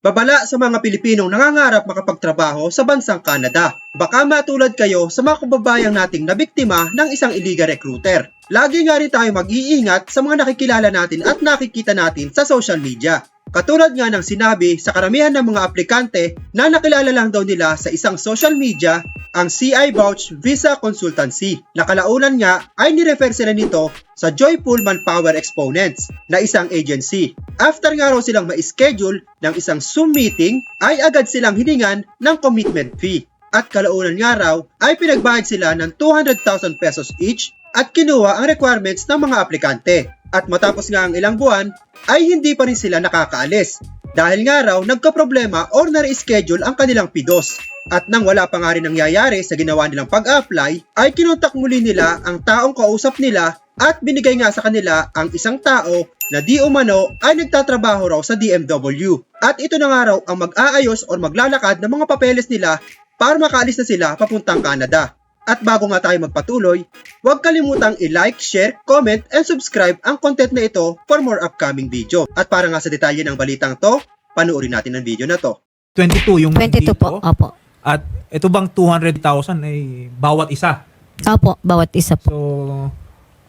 Babala sa mga Pilipinong nangangarap makapagtrabaho sa bansang Canada. Baka matulad kayo sa mga kababayang nating nabiktima ng isang illegal recruiter. Lagi nga rin tayo mag-iingat sa mga nakikilala natin at nakikita natin sa social media. Katulad nga ng sinabi sa karamihan ng mga aplikante na nakilala lang daw nila sa isang social media ang CI Vouch Visa Consultancy. Nakalaunan nga ay nirefer sila nito sa Joyful Manpower Exponents na isang agency. After nga raw silang ma-schedule ng isang Zoom meeting ay agad silang hiningan ng commitment fee. At kalaunan nga raw ay pinagbayad sila ng 200,000 pesos each at kinuha ang requirements ng mga aplikante. At matapos nga ang ilang buwan ay hindi pa rin sila nakakaalis. Dahil nga raw nagka-problema or na-reschedule ang kanilang pidos. At nang wala pa nga rin nangyayari sa ginawa nilang pag-apply, ay kinontak muli nila ang taong kausap nila at binigay nga sa kanila ang isang tao na di umano ay nagtatrabaho raw sa DMW. At ito na nga raw ang mag-aayos or maglalakad ng mga papeles nila para makaalis na sila papuntang Canada. At bago nga tayo magpatuloy, huwag kalimutang i-like, share, comment, and subscribe ang content na ito for more upcoming video. At para nga sa detalye ng balitang to, panuorin natin ang video na to. 22 yung 22 po. Opo. At ito bang 200,000 ay bawat isa. Opo, bawat isa po. So,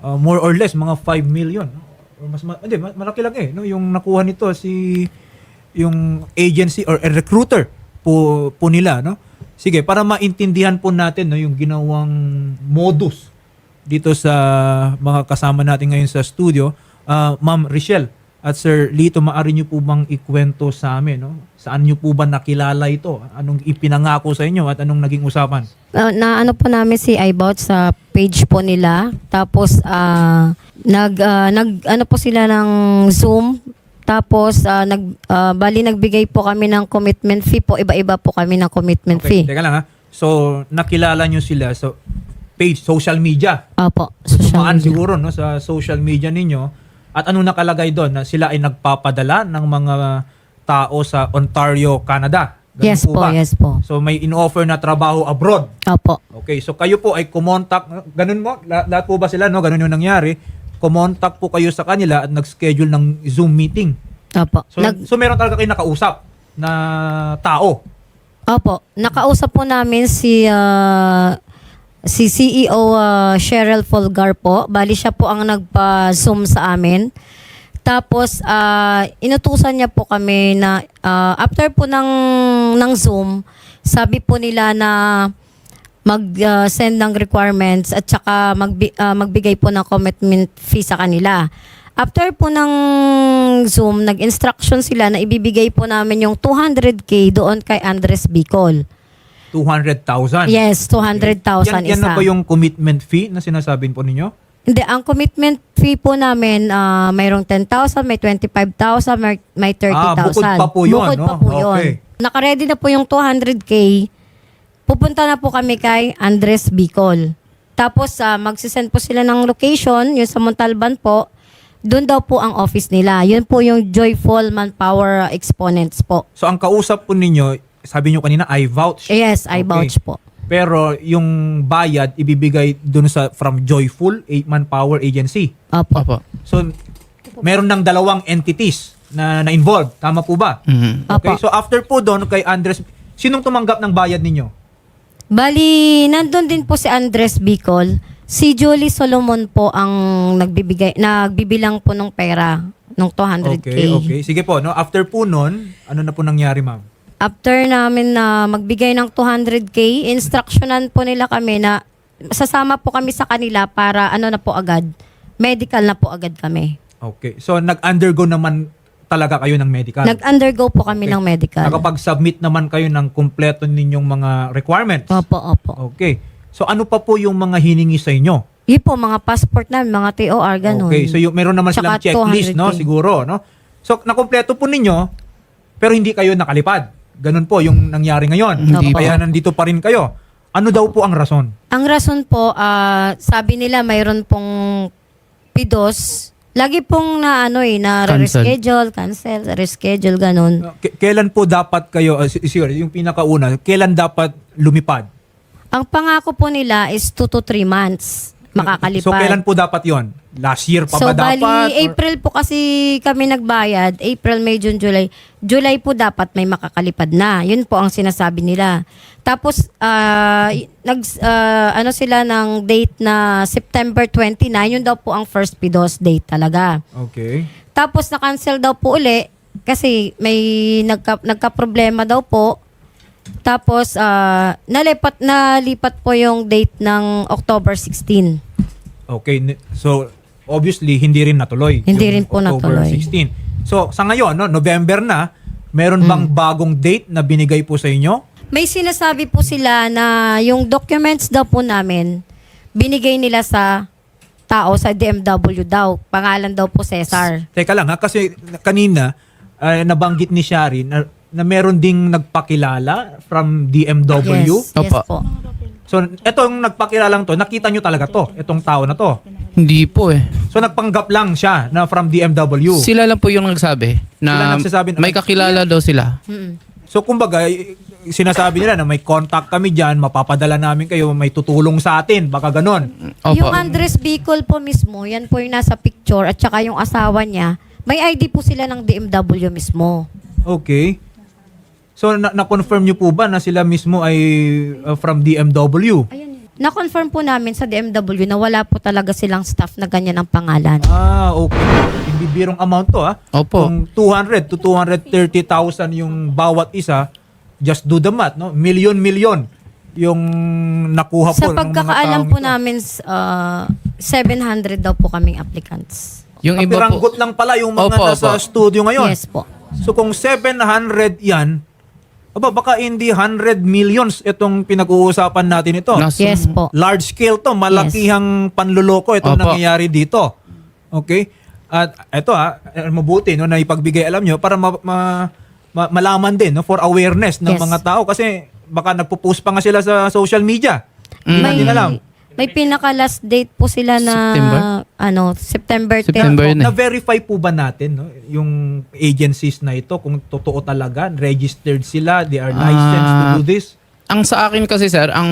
uh, more or less, mga 5 million. Or mas, ma- hindi, ma- malaki lang eh. No? Yung nakuha nito, si yung agency or a recruiter po, po nila. No? Sige, para maintindihan po natin no, yung ginawang modus dito sa mga kasama natin ngayon sa studio, ah, Ma'am Richelle at Sir Lito, maaari niyo po bang ikwento sa amin, no? Saan niyo po ba nakilala ito? Anong ipinangako sa inyo at anong naging usapan? Uh, na ano po namin si iBout sa page po nila. Tapos ah, nag ah, nag ano po sila ng Zoom. Tapos ah, nag ah, bali nagbigay po kami ng commitment fee po. Iba-iba po kami ng commitment Okay, fee. teka lang ha. So, nakilala nyo sila sa page, social media. Opo, social Tumaan media. siguro no, sa social media ninyo. At ano nakalagay doon? Na sila ay nagpapadala ng mga tao sa Ontario, Canada. Ganun Yes po, ba? yes po. So, may in-offer na trabaho abroad. Opo. Okay, so kayo po ay kumontak, ganun mo, la- lahat po ba sila, no? Ganun yung nangyari. Kumontak po kayo sa kanila at nag-schedule ng Zoom meeting. Opo. So, Nag, so meron talaga kayo nakausap na tao. Opo, nakausap po namin si ah, si CEO ah, Cheryl Folgar po. Bali siya po ang nagpa-zoom sa amin. Tapos ah, inutusan niya po kami na ah, after po ng ng Zoom, sabi po nila na mag-send ng requirements at saka magbi- ah, magbigay po ng commitment fee sa kanila. After po ng Zoom, nag-instruction sila na ibibigay po namin yung 200k doon kay Andres Bicol. 200,000. Yes, 200,000 yan, yan isa. na ba yung commitment fee na sinasabi po ninyo? Hindi, ang commitment fee po namin, ah, mayroong 10,000, may 25,000, may, may 30,000. Ah, bukod pa po yun, Bukod no? pa po yun. Okay. Nakaready na po yung 200k. Pupunta na po kami kay Andres Bicol. Tapos, ah, magsisend po sila ng location, yung sa Montalban po. Doon daw po ang office nila. Yun po yung Joyful Manpower Exponents po. So ang kausap po ninyo, sabi nyo kanina, I vouch. Yes, I Okay. vouch po. Pero yung bayad, ibibigay dun sa from Joyful Manpower Agency. Opo. So, meron ng dalawang entities na na-involved. Tama po ba? Mhm. Okay, Opo. so after po doon kay Andres, sinong tumanggap ng bayad ninyo? Bali, nandun din po si Andres Bicol. Si Julie Solomon po ang nagbibigay, nagbibilang po ng pera ng 200k. Okay, okay. Sige po, no? After po noon, ano na po nangyari, ma'am? After namin na magbigay ng 200k, instructionan po nila kami na sasama po kami sa kanila para ano na po agad, medical na po agad kami. Okay. So, nag-undergo naman talaga kayo ng medical? Nag-undergo po kami Okay. ng medical. Nakapag-submit naman kayo ng kumpleto ninyong mga requirements? Opo, opo. Okay. So, ano pa po yung mga hiningi sa inyo? Yun po, mga passport namin, mga TOR, ganun. Okay. So, yung, meron naman silang Tsaka checklist, 200K. no? Siguro, no? So, nakumpleto po ninyo, pero hindi kayo nakalipad. Ganun po yung nangyari ngayon. Hindi Kaya nandito pa rin kayo. Ano daw po ang rason? Ang rason po, ah, sabi nila mayroon pong pidos. Lagi pong na ano eh, na Cancel. reschedule, cancel, reschedule, ganun. K- kailan po dapat kayo, uh, si- sige, yung pinakauna, kailan dapat lumipad? Ang pangako po nila is 2 to 3 months. Makakalipad. So kailan po dapat 'yon? Last year pa So, ba dapat? bali, Or- April po kasi kami nagbayad. April, May, June, July. July po dapat may makakalipad na. Yun po ang sinasabi nila. Tapos, ah, y- nag, ah, ano sila ng date na September 29. Yun daw po ang first PIDOS date talaga. Okay. Tapos, na-cancel daw po uli kasi may nagka, nagka-problema daw po. Tapos, ah, nalipat, nalipat po yung date ng October 16. Okay. So obviously hindi rin natuloy. Hindi yung rin po October natuloy. 16. So sa ngayon, no, November na, meron bang Hmm. bagong date na binigay po sa inyo? May sinasabi po sila na yung documents daw po namin, binigay nila sa tao sa DMW daw. Pangalan daw po Cesar. Teka lang ha, kasi kanina ay nabanggit ni Shari na, na meron ding nagpakilala from DMW. Yes, yes Opo. po. So etong nagpakilalang to, nakita nyo talaga to, itong tao na to. Hindi po eh. So nagpanggap lang siya na from DMW. Sila lang po yung nagsabi Sila na nagsasabi na- may kakilala daw sila. So kumbaga, y- sinasabi nila na may contact kami dyan, mapapadala namin kayo, may tutulong sa atin, baka ganon. Opo. Yung Andres Bicol po mismo, yan po yung nasa picture at saka yung asawa niya, may ID po sila ng DMW mismo. Okay. So na- na-confirm nyo po ba na sila mismo ay uh, from DMW? Na-confirm po namin sa DMW na wala po talaga silang staff na ganyan ang pangalan. Ah, okay. Hindi birong amount to ah. Opo. Kung 200 to 230,000 yung bawat isa, just do the math, no? Million-million yung nakuha po Sa ng mga pagkakaalam taong po ito. namin, uh, 700 daw po kaming applicants. Yung iba po, Kapiranggot lang pala yung mga Opo, nasa opo. studio ngayon. Yes po. So kung 700 yan, aba baka hindi 100 millions itong pinag-uusapan natin ito. nasa, Yes po. Large scale to, malakihang panluloko itong Opo. nangyayari dito. Okay? At ito ha, eh, mabuti no, na ipagbigay alam nyo para ma- ma- ma- malaman din no, for awareness ng Yes. mga tao kasi baka nagpo-post pa nga sila sa social media. Hindi May, natin alam. May pinaka last date po sila na September? ano, September 10 September yun eh. Na-verify po ba natin no, yung agencies na ito kung totoo talaga, registered sila, they are licensed to Ah, do this? ang sa akin kasi sir, ang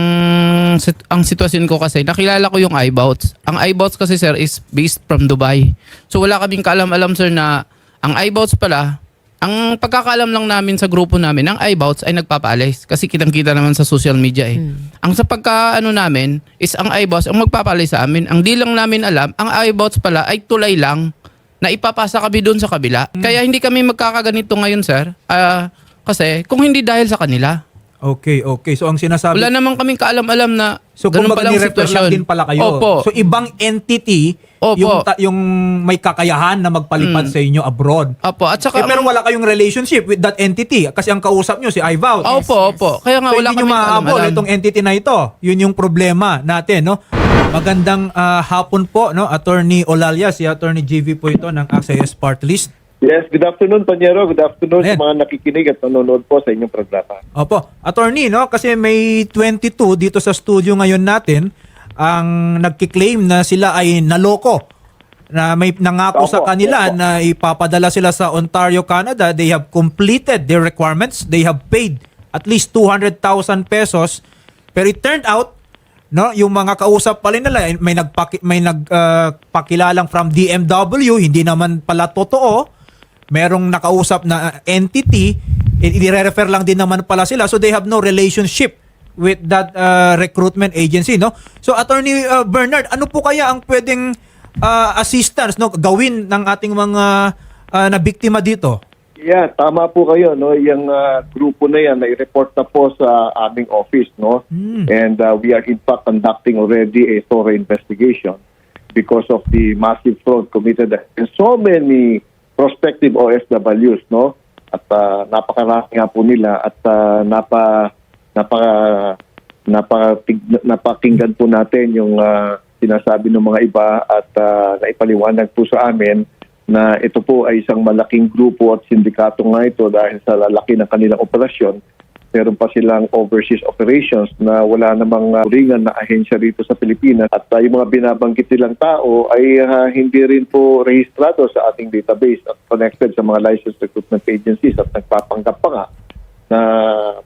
sit- ang sitwasyon ko kasi nakilala ko yung iBouts. Ang iBouts kasi sir is based from Dubai. So wala kaming kaalam-alam sir na ang iBouts pala, ang pagkakaalam lang namin sa grupo namin, ang iBouts ay nagpapaalis kasi kitang-kita naman sa social media eh. Ang sa pagkaano namin is ang iBouts ang magpapaalis sa amin. Ang di lang namin alam, ang iBouts pala ay tulay lang na ipapasa kami doon sa kabila. Kaya hindi kami magkakaganito ngayon sir. Ah, kasi kung hindi dahil sa kanila. Okay, okay. So ang sinasabi Wala naman kaming kaalam-alam na So ganun ni-refer lang sitwasyon. din pala kayo. Opo. So ibang entity Opo. yung ta- yung may kakayahan na magpalipad Mm. sa inyo abroad. Opo. At Eh, saka, pero wala kayong relationship with that entity kasi ang kausap nyo si Ivout. Opo, opo. Kaya nga so, wala hindi nyo kaming maaabol kaalam-alam. itong entity na ito. Yun yung problema natin, no? Magandang ah, hapon po, no? Attorney Olalia, si Attorney GV po ito ng AXIS Part List. Yes, good afternoon, Panyero. Good afternoon Ayan. sa mga nakikinig at nanonood po sa inyong programa. Opo. Attorney, no? Kasi may 22 dito sa studio ngayon natin ang nagkiklaim na sila ay naloko. Na may nangako Opo, sa kanila opo. na ipapadala sila sa Ontario, Canada. They have completed their requirements. They have paid at least 200,000 pesos. Pero it turned out, no, yung mga kausap pala nila eh, may nagpaki, may nagpakilalang from DMW, hindi naman pala totoo merong nakausap na uh, entity, i-refer lang din naman pala sila. So they have no relationship with that uh, recruitment agency, no? So Attorney uh, Bernard, ano po kaya ang pwedeng uh, assistance no gawin ng ating mga uh, nabiktima dito? Yeah, tama po kayo, no? Yung ah, grupo na yan, na-report na po sa aming office, no? Hmm. And ah, we are in fact conducting already a thorough investigation because of the massive fraud committed in so many prospective OFWs, no? At uh, napakarami nga po nila at ah, napa napaka napatig, napakinggan po natin yung ah, sinasabi ng mga iba at ah, naipaliwanag po sa amin na ito po ay isang malaking grupo at sindikato nga ito dahil sa lalaki ng kanilang operasyon. Meron pa silang overseas operations na wala namang uh, ringan na ahensya rito sa Pilipinas at uh, yung mga binabanggit nilang tao ay uh, hindi rin po rehistrado sa ating database at connected sa mga licensed recruitment agencies at nagpapanggap pa nga na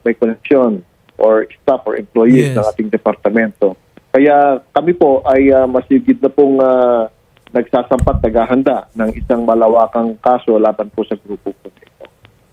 may connection or staff or employees Yes. ng ating departamento. Kaya kami po ay ah, masigid na pong ah, nagsasampat, naghahanda ng isang malawakang kaso laban po sa grupo po ito.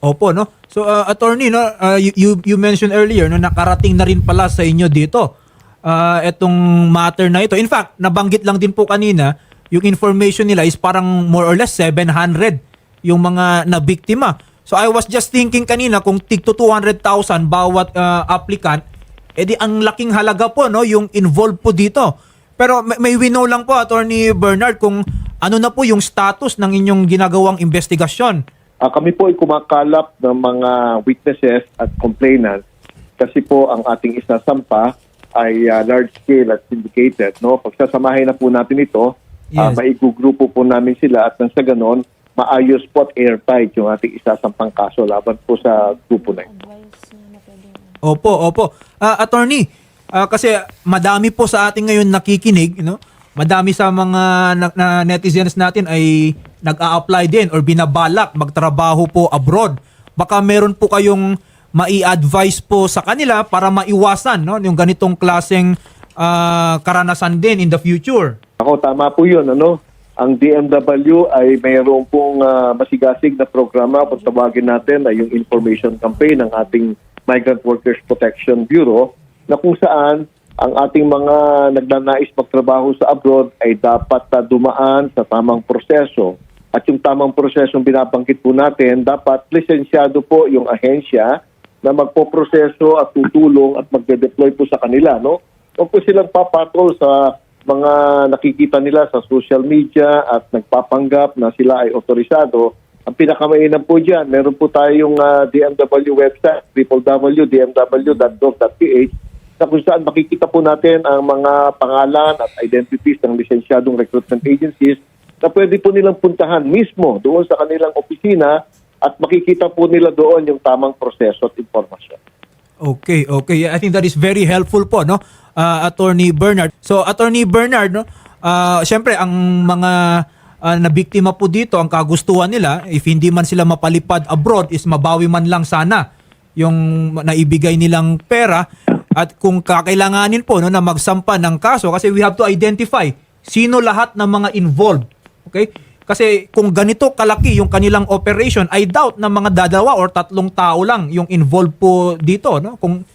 Opo, no? So, uh, attorney, no, uh, you, you, you mentioned earlier, no, nakarating na rin pala sa inyo dito uh, itong matter na ito. In fact, nabanggit lang din po kanina, yung information nila is parang more or less 700 yung mga nabiktima. So, I was just thinking kanina kung tig to 200,000 bawat uh, applicant, edi ang laking halaga po, no, yung involved po dito. Pero may, may we know lang po, Attorney Bernard, kung ano na po yung status ng inyong ginagawang investigasyon. Ah, kami po ay kumakalap ng mga witnesses at complainants kasi po ang ating isasampa ay ah, large scale at syndicated. No? Pagsasamahin na po natin ito, Yes. maigugrupo po namin sila at nang sa ganon, maayos po at airtight yung ating isasampang kaso laban po sa grupo na ito. Opo, opo. Ah, attorney, ah, kasi madami po sa ating ngayon nakikinig, no? Madami sa mga na- na netizens natin ay nag-a-apply din or binabalak magtrabaho po abroad. Baka meron po kayong mai-advise po sa kanila para maiwasan no yung ganitong klaseng ah, karanasan din in the future. Ako, tama po yun. Ano? Ang DMW ay mayroon pong ah, masigasig na programa kung tawagin natin ay yung information campaign ng ating Migrant Workers Protection Bureau na kung saan ang ating mga nagnanais magtrabaho sa abroad ay dapat ah, dumaan sa tamang proseso. At yung tamang prosesong binabanggit po natin, dapat lisensyado po yung ahensya na magpoproseso at tutulong at magde-deploy po sa kanila. No? Huwag po silang papatol sa mga nakikita nila sa social media at nagpapanggap na sila ay otorisado. Ang pinakamainam po dyan, meron po tayong ah, DMW website, www.dmw.gov.ph na kung saan makikita po natin ang mga pangalan at identities ng lisensyadong recruitment agencies na pwede po nilang puntahan mismo doon sa kanilang opisina at makikita po nila doon yung tamang proseso at informasyon. Okay, okay. I think that is very helpful po, no? Uh, Attorney Bernard. So, Attorney Bernard, no? Uh, Siyempre, ang mga uh, nabiktima po dito, ang kagustuhan nila, if hindi man sila mapalipad abroad, is mabawi man lang sana yung naibigay nilang pera. At kung kakailanganin po no, na magsampa ng kaso, kasi we have to identify sino lahat ng mga involved. Okay? Kasi kung ganito kalaki yung kanilang operation, I doubt na mga dalawa or tatlong tao lang yung involved po dito. No? Kung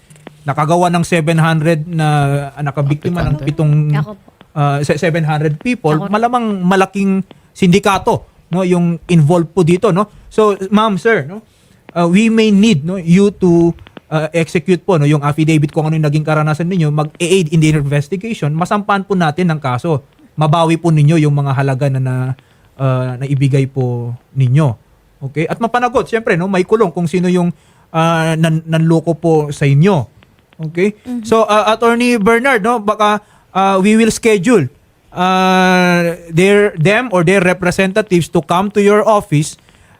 nakagawa ng 700 na ah, nakabiktima ng pitong Ako po. uh, se- 700 people, Ako- malamang malaking sindikato no yung involved po dito no. So ma'am sir no, uh, we may need no you to uh, execute po no yung affidavit kung ano yung naging karanasan ninyo, mag-aid in the investigation, masampahan po natin ng kaso. Mabawi po ninyo yung mga halaga na na uh, naibigay po ninyo. Okay? At mapanagot, syempre no, may kulong kung sino yung uh, nan nanloko po sa inyo. Okay? So uh, Attorney Bernard no, baka uh, we will schedule uh, their them or their representatives to come to your office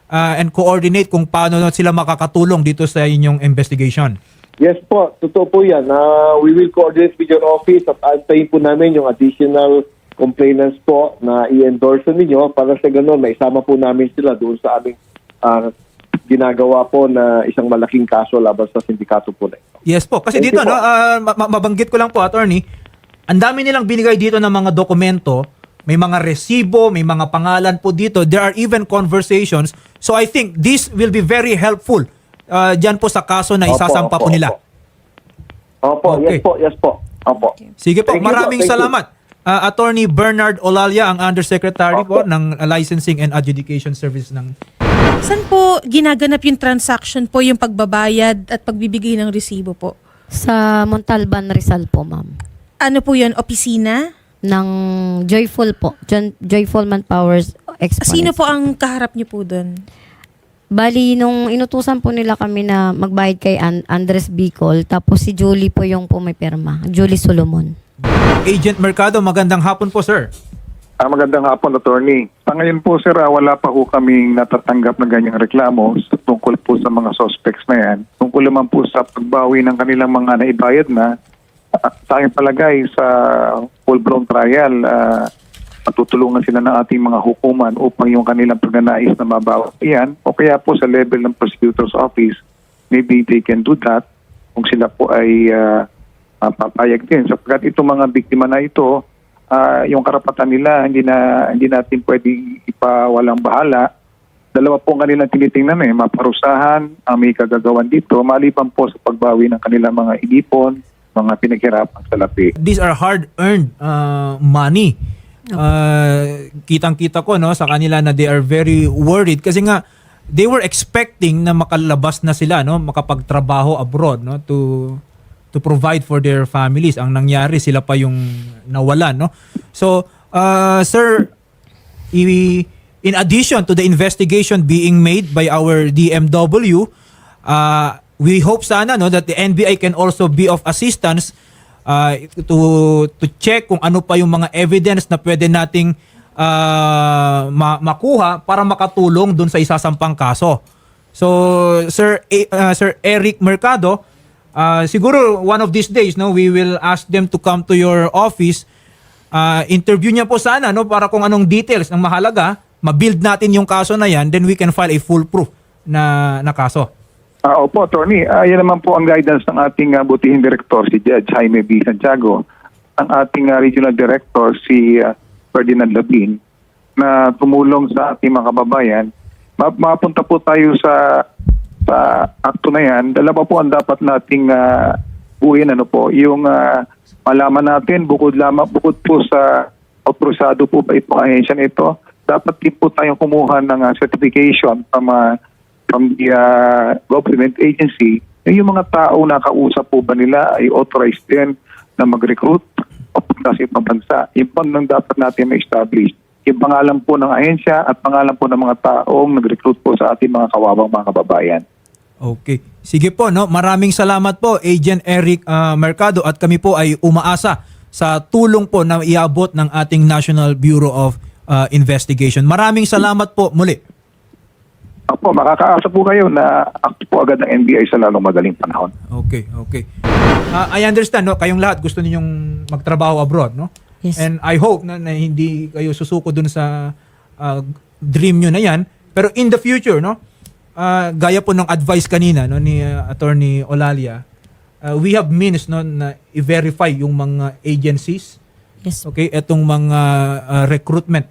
uh, and coordinate kung paano sila makakatulong dito sa inyong investigation. Yes po, totoo po yan. Uh, we will coordinate with your office at antayin po namin yung additional complainants po na i-endorse ninyo para sa ganun, maisama po namin sila doon sa aming ah, ginagawa po na isang malaking kaso laban sa sindikato po na ito. Yes po. Kasi Thank dito, po. no, ah, ma- ma- mabanggit ko lang po, attorney, ang dami nilang binigay dito ng mga dokumento, may mga resibo, may mga pangalan po dito. There are even conversations. So I think this will be very helpful uh, dyan po sa kaso na Opo, isasampa po opo, nila. Opo, Okay. yes po, yes po. Opo. Sige po, Thank po, maraming thank you. Uh, Attorney Bernard Olalia, ang Undersecretary po ng Licensing and Adjudication Service ng Saan po ginaganap yung transaction po, yung pagbabayad at pagbibigay ng resibo po? Sa Montalban, Rizal po, ma'am. Ano po yun? Opisina? Ng Joyful po. John, Joyful Manpowers Exponent. Sino po ang kaharap niyo po doon? Bali, nung inutusan po nila kami na magbayad kay An- Andres Bicol, tapos si Julie po yung po may perma. Julie Solomon. Agent Mercado. Magandang hapon po, sir. Ah, magandang hapon, attorney. Sa ngayon po, sir, ah, wala pa ho kaming natatanggap na ganyang reklamo tungkol po sa mga suspects na yan. Tungkol naman po sa pagbawi ng kanilang mga naibayad na, ah, sa aking palagay sa full-blown trial, ah, matutulungan sila ng ating mga hukuman upang yung kanilang pagnanais na mabawi yan. O kaya po sa level ng prosecutor's office, maybe they can do that kung sila po ay ah, ah, papayag din. Sapagkat itong mga biktima na ito ah, yung karapatan nila hindi na hindi natin pwedeng ipawalang bahala. Dalawa po ang kanilang tinitingnan eh maparusahan ang may kagagawan dito maliban po sa pagbawi ng kanilang mga inipon mga pinaghirapan sa lapi These are hard-earned uh, money. Uh, kitang-kita ko no sa kanila na they are very worried. Kasi nga they were expecting na makalabas na sila no makapagtrabaho abroad no to to provide for their families ang nangyari sila pa yung nawalan no so uh, sir in addition to the investigation being made by our DMW uh, we hope sana no that the NBI can also be of assistance uh, to to check kung ano pa yung mga evidence na pwede nating uh, ma- makuha para makatulong dun sa isasampang kaso. So Sir uh, Sir Eric Mercado, uh, siguro one of these days no we will ask them to come to your office. Uh, interview niya po sana no para kung anong details ng mahalaga, ma-build natin yung kaso na yan, then we can file a foolproof na na kaso. Ah, opo, attorney. Yan naman po ang guidance ng ating ah, butihing director, si Judge Jaime B. Santiago. Ang ating ah, regional director, si ah, Ferdinand Labin, na tumulong sa ating mga kababayan. Ma- mapunta po tayo sa sa akto na yan. Dalawa po ang dapat nating uh, buuin. Ano po, yung ah, malaman natin, bukod, lamang, bukod po sa autorisado po ba itong ahensya na ito, dapat din po tayong kumuha ng ah, certification from ah, from the uh, government agency, eh, yung mga tao na kausap po ba nila ay authorized din na mag-recruit o punta sa ibang bansa. Yun po nang dapat natin ma-establish. Yung pangalan po ng ahensya at pangalan po ng mga taong nag-recruit po sa ating mga kawawang mga kababayan. Okay. Sige po, no? Maraming salamat po, Agent Eric uh, Mercado at kami po ay umaasa sa tulong po na iabot ng ating National Bureau of uh, Investigation. Maraming salamat po muli. Opo, makakaasa po kayo na act po agad ng NBI sa lalong madaling panahon. Okay, okay. Uh, I understand, no? Kayong lahat gusto ninyong magtrabaho abroad, no? Yes. And I hope na, na hindi kayo susuko dun sa uh, dream nyo na yan. Pero in the future, no? Uh, gaya po ng advice kanina no, ni uh, Attorney Olalia, uh, we have means no, na i-verify yung mga agencies Yes. Okay, etong mga uh, recruitment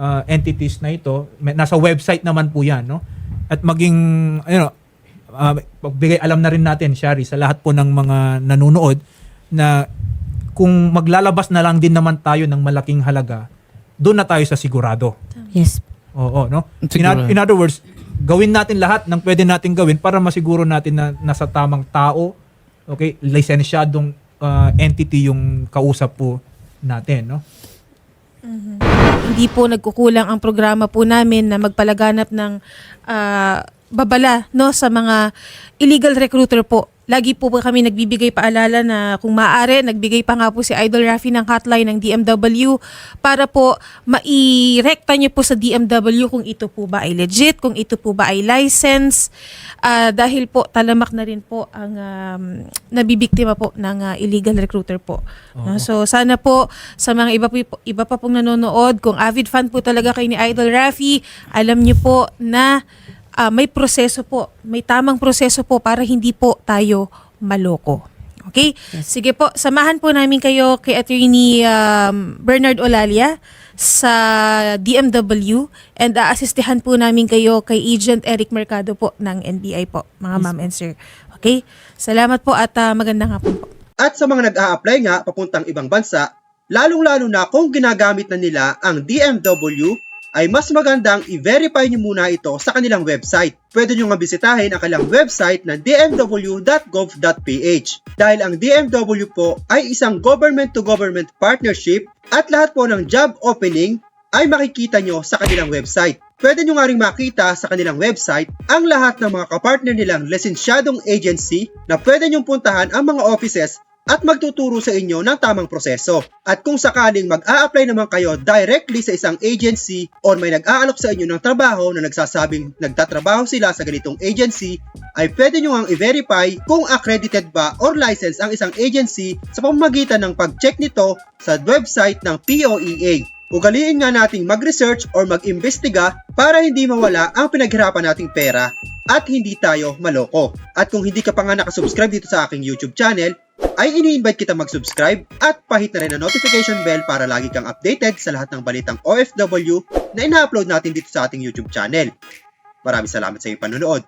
uh, entities na ito, may- nasa website naman po 'yan, no? At maging ano, uh, pagbigay alam na rin natin, Shari, sa lahat po ng mga nanonood na kung maglalabas na lang din naman tayo ng malaking halaga, doon na tayo sa sigurado. Yes. Oo, no? In, in other words, gawin natin lahat ng pwede natin gawin para masiguro natin na nasa tamang tao, okay, lisensyadong uh, entity yung kausap po natin, no? Hindi po nagkukulang ang programa po namin na magpalaganap ng ah, babala no sa mga illegal recruiter po. Lagi po po kami nagbibigay paalala na kung maaari, nagbigay pa nga po si Idol Rafi ng hotline ng DMW para po mairekta niyo po sa DMW kung ito po ba ay legit, kung ito po ba ay license. Ah, dahil po talamak na rin po ang um, nabibiktima po ng ah, illegal recruiter po. No? So sana po sa mga iba, po, iba pa pong nanonood, kung avid fan po talaga kayo ni Idol Rafi, alam niyo po na ah, may proseso po, may tamang proseso po para hindi po tayo maloko. Okay? Sige po, samahan po namin kayo kay Attorney um, Bernard Olalia sa DMW and aasistihan po namin kayo kay Agent Eric Mercado po ng NBI po, mga ma'am and sir. Okay? Salamat po at ah, magandang hapon po. At sa mga nag-a-apply nga papuntang ibang bansa, lalong-lalo na kung ginagamit na nila ang DMW, ay mas magandang i-verify nyo muna ito sa kanilang website. Pwede nyo nga bisitahin ang kanilang website na dmw.gov.ph dahil ang DMW po ay isang government-to-government partnership at lahat po ng job opening ay makikita nyo sa kanilang website. Pwede nyo nga rin makita sa kanilang website ang lahat ng mga kapartner nilang lisensyadong agency na pwede nyong puntahan ang mga offices at magtuturo sa inyo ng tamang proseso. At kung sakaling mag-a-apply naman kayo directly sa isang agency or may nag-aalok sa inyo ng trabaho na nagsasabing nagtatrabaho sila sa ganitong agency, ay pwede nyo ang i-verify kung accredited ba or license ang isang agency sa pamamagitan ng pag-check nito sa website ng POEA. Ugaliin nga nating mag-research or mag-imbestiga para hindi mawala ang pinaghirapan nating pera at hindi tayo maloko. At kung hindi ka pa nga nakasubscribe dito sa aking YouTube channel, ay ini-invite kita mag-subscribe at pahit na rin ang notification bell para lagi kang updated sa lahat ng balitang OFW na ina-upload natin dito sa ating YouTube channel. Maraming salamat sa iyong panonood.